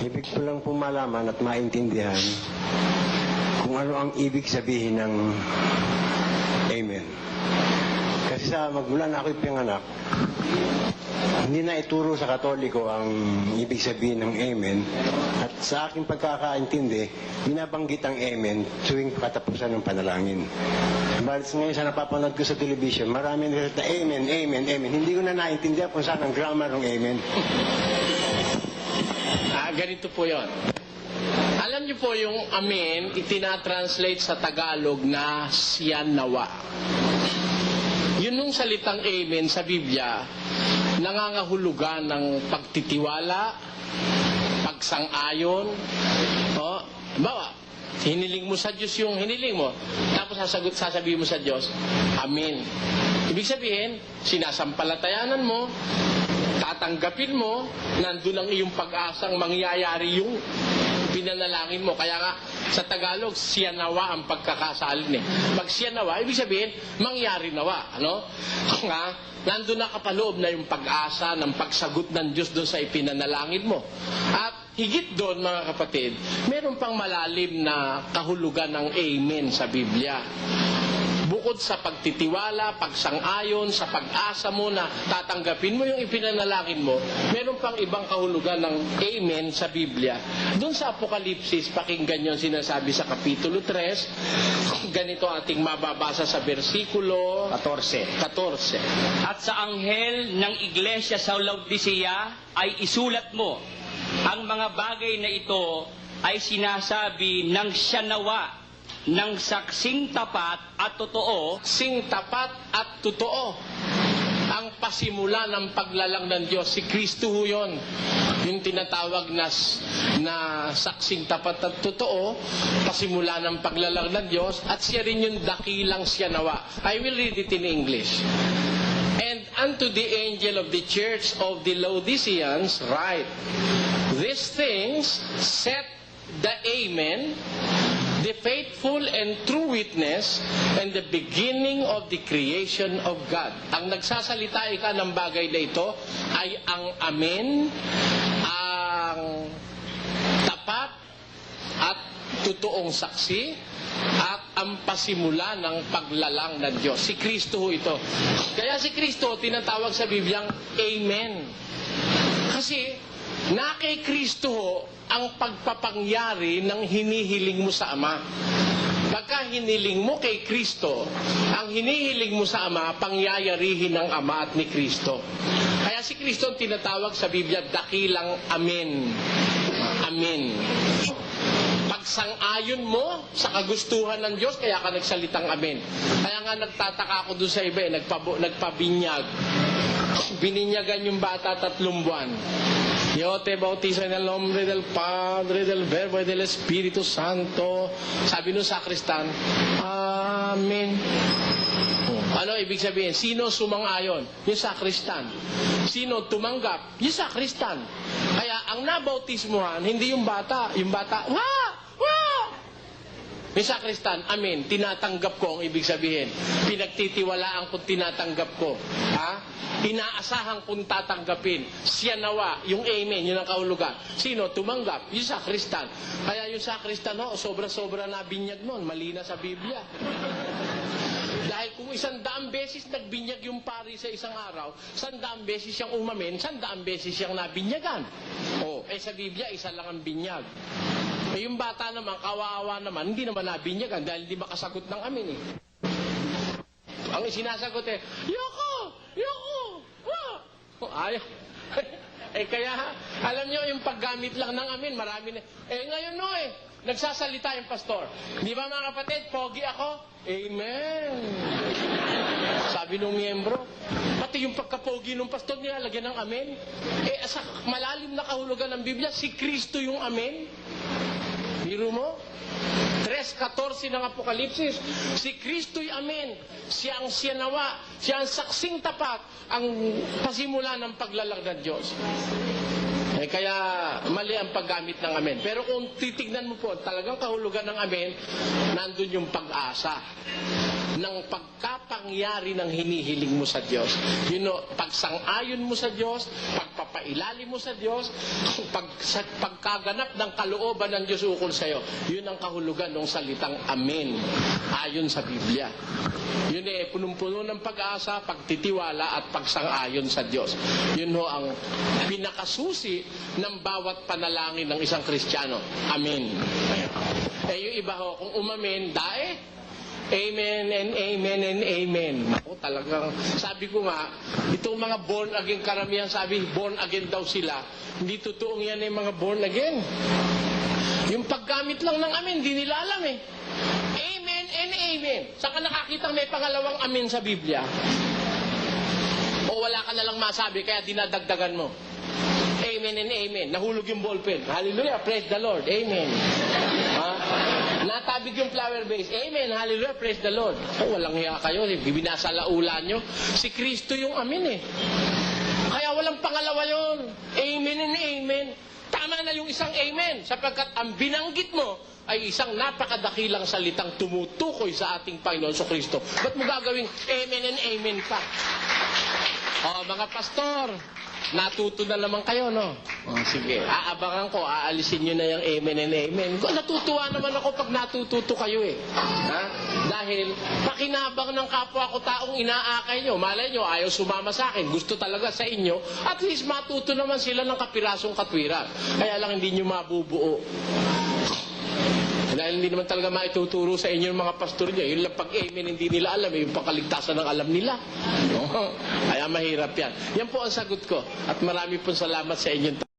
Ibig ko lang po at maintindihan kung ano ang ibig sabihin ng Amen. Kasi sa magmula na ako'y pinganak, hindi na ituro sa Katoliko ang ibig sabihin ng Amen. At sa aking pagkakaintindi, binabanggit ang Amen tuwing katapusan ng panalangin. Balit ngayon sa napapanood ko sa television, marami na na Amen, Amen, Amen. Hindi ko na naintindihan kung saan ang grammar ng Amen. Ah, ganito po yon. Alam niyo po yung amen, itinatranslate sa Tagalog na siyan nawa. Yun nung salitang amen sa Biblia, nangangahulugan ng pagtitiwala, pagsang-ayon, o, bawa, hiniling mo sa Diyos yung hiniling mo, tapos sasagot, sasabihin mo sa Diyos, Amen. Ibig sabihin, sinasampalatayanan mo, tatanggapin mo, nandun ang iyong pag-asang mangyayari yung pinanalangin mo. Kaya nga, sa Tagalog, siya nawa ang pagkakasalin eh. Pag siya ibig sabihin, mangyari nawa. Ano? Nga, nandun na kapaloob na yung pag-asa ng pagsagot ng Diyos doon sa ipinanalangin mo. At higit doon, mga kapatid, meron pang malalim na kahulugan ng amen sa Biblia bukod sa pagtitiwala, pagsang-ayon, sa pag-asa mo na tatanggapin mo yung ipinanalangin mo, meron pang ibang kahulugan ng amen sa Biblia. Doon sa Apokalipsis, pakinggan yung sinasabi sa Kapitulo 3, ganito ating mababasa sa versikulo 14. 14. At sa anghel ng iglesia sa Laodicea ay isulat mo, ang mga bagay na ito ay sinasabi ng siyanawa ng saksing tapat at totoo Sing tapat at totoo ang pasimula ng paglalang ng Diyos. Si Kristo ho yun. Yung tinatawag na, na saksing tapat at totoo, pasimula ng paglalang ng Diyos, at siya rin yung dakilang siya nawa. I will read it in English. And unto the angel of the church of the Laodiceans write, These things set the Amen, the faithful and true witness, and the beginning of the creation of God. Ang nagsasalita ika ng bagay na ito ay ang Amen, ang tapat at totoong saksi, at ang pasimula ng paglalang ng Diyos. Si Kristo ho ito. Kaya si Kristo tinatawag sa Bibliang Amen. Kasi na kay Kristo ho ang pagpapangyari ng hinihiling mo sa Ama. Pagka hiniling mo kay Kristo, ang hinihiling mo sa Ama, pangyayarihin ng Ama at ni Kristo. Kaya si Kristo ang tinatawag sa Biblia, dakilang Amen. Amen. Pagsang-ayon mo sa kagustuhan ng Diyos, kaya ka nagsalitang Amen. Kaya nga nagtataka ako doon sa iba, eh, nagpabo, nagpabinyag. Bininyagan yung bata tatlong buwan. Yo te bautizo en el nombre del Padre, del Verbo y del Espíritu Santo. Sabi nung sakristan, Amen. Ano ibig sabihin? Sino sumang-ayon? Yung sakristan. Sino tumanggap? Yung sakristan. Kaya ang nabautismuhan, hindi yung bata. Yung bata, wa! Wa! Yung sakristan, amen, tinatanggap ko ang ibig sabihin. Pinagtitiwalaan kung tinatanggap ko. Ha? Inaasahan kung tatanggapin. Siya nawa, yung amen, yun ang kahulugan. Sino? Tumanggap. Yung sakristan. Kaya yung sakristan, no, sobra-sobra na binyag noon. Mali na sa Biblia. Dahil kung isang daang beses nagbinyag yung pari sa isang araw, sandaang beses siyang umamin, sandaang beses siyang nabinyagan. O, eh sa Biblia, isa lang ang binyag. Eh yung bata naman, kawawa naman, hindi naman nabinyagan dahil hindi makasagot ng amin eh. Ang sinasagot eh! Yoko! Oh, ayaw. eh kaya, alam nyo, yung paggamit lang ng amin, marami na. Eh ngayon no eh, nagsasalita yung pastor. Di ba mga kapatid, pogi ako? Amen. Sabi nung miyembro, pati yung pagkapogi ng pastor niya, lagyan ng amen. Eh, sa malalim na kahulugan ng Biblia, si Kristo yung amen. Biro mo? 3.14 ng Apokalipsis, si Kristo'y amen. Siya ang siyanawa, siya ang saksing tapat, ang pasimula ng paglalang ng Diyos. Eh, kaya mali ang paggamit ng amen. Pero kung titignan mo po, talagang kahulugan ng amen, nandun yung pag-asa. ng pagkapangyari ng hinihiling mo sa Diyos. You know, pagsang-ayon mo sa Diyos, pagpapailalim mo sa Diyos, pag, sa, pagkaganap ng kalooban ng Diyos ukol sa iyo. Yun ang kahulugan ng salitang Amen. Ayon sa Biblia. Yun eh, punong-puno ng pag-asa, pagtitiwala at pagsang-ayon sa Diyos. Yun ho ang pinakasusi ng bawat panalangin ng isang Kristiyano. Amen. Eh, yung iba ho, kung umamen, dae, Amen and amen and amen. Ako talagang, sabi ko nga, itong mga born again, karamihan sabi, born again daw sila. Hindi totoong yan yung mga born again. Yung paggamit lang ng amen, di nila alam eh. Amen and amen. Saan ka nakakita may pangalawang amen sa Biblia? O wala ka na lang masabi, kaya dinadagdagan mo. Amen and amen. Nahulog yung ballpen. Hallelujah, praise the Lord. Amen. Ha? Natabig yung flower base. Amen, hallelujah, praise the Lord. Oh, walang hiya kayo. Binasa laulan nyo. Si Kristo yung amen eh. Kaya walang pangalawa yon. Amen and amen. Tama na yung isang amen. Sapagkat ang binanggit mo ay isang napakadakilang salitang tumutukoy sa ating Panginoon so Kristo. Ba't mo gagawing amen and amen pa? Oh, mga pastor, natuto na naman kayo, no? Oh, sige, aabangan ko, aalisin nyo na yung amen and amen. Natutuwa naman ako pag natututo kayo eh. Ha? Dahil pakinabang ng kapwa ko taong inaakay nyo. Malay nyo, ayaw sumama sa akin. Gusto talaga sa inyo. At least matuto naman sila ng kapirasong katwiran. Kaya lang hindi nyo mabubuo. Dahil hindi naman talaga maituturo sa inyo ng mga pastor niya. Yun lang pag-amen, hindi nila alam. Yung pangkaligtasan ng alam nila. No? Kaya mahirap yan. Yan po ang sagot ko. At marami pong salamat sa inyo.